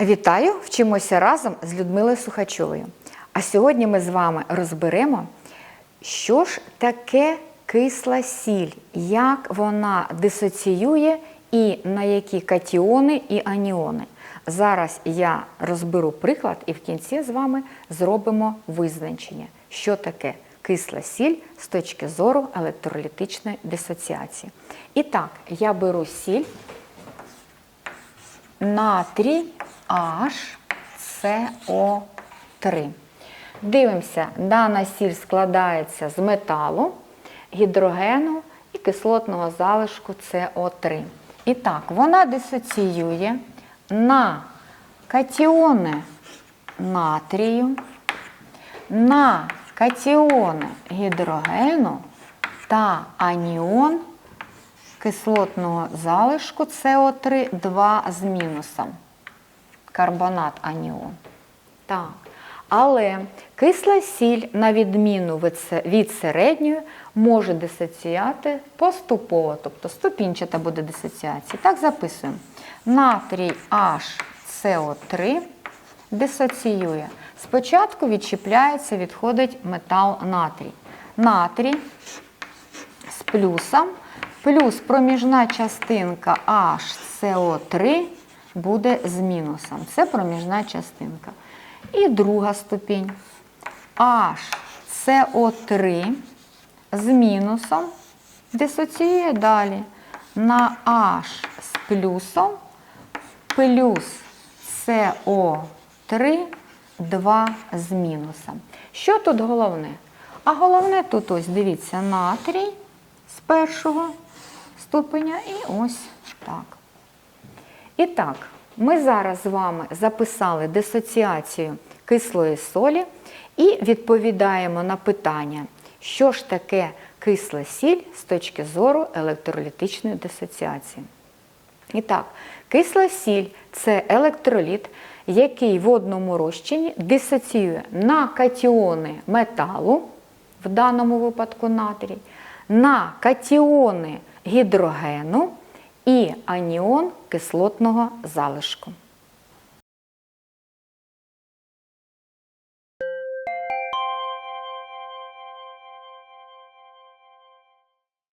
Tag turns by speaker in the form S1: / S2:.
S1: Вітаю! Вчимося разом з Людмилою Сухачовою. А сьогодні ми з вами розберемо, що ж таке кисла сіль, як вона дисоціює і на які катіони і аніони. Зараз я розберу приклад і в кінці з вами зробимо визначення, що таке кисла сіль з точки зору електролітичної дисоціації. І так, я беру сіль натрій HCO3. Дивимося, дана сіль складається з металу, гідрогену і кислотного залишку СО3. І так, вона дисоціює на катіони натрію, на катіони гідрогену та аніон кислотного залишку СО3 2 з мінусом. Карбонат аніон. Так. Але кисла сіль, на відміну від середньої, може дисоціяти поступово, тобто ступінчата буде дисоціація. Так записуємо. Натрій HCO3 дисоціює. Спочатку відчіпляється, відходить метал натрій. Натрій з плюсом, плюс проміжна частинка HCO3 буде з мінусом. Це проміжна частинка. І друга ступінь HCO3 з мінусом дисоціює далі на H з плюсом плюс СО3 2 з мінусом. Що тут головне? А головне тут ось, дивіться, натрій з першого ступеня і ось так. І так, ми зараз з вами записали дисоціацію кислої солі і відповідаємо на питання, що ж таке кисла сіль з точки зору електролітичної дисоціації. І так, кисла сіль це електроліт, який в одному розчині дисоціює на катіони металу, в даному випадку натрій, на катіони гідрогену і аніон кислотного залишку.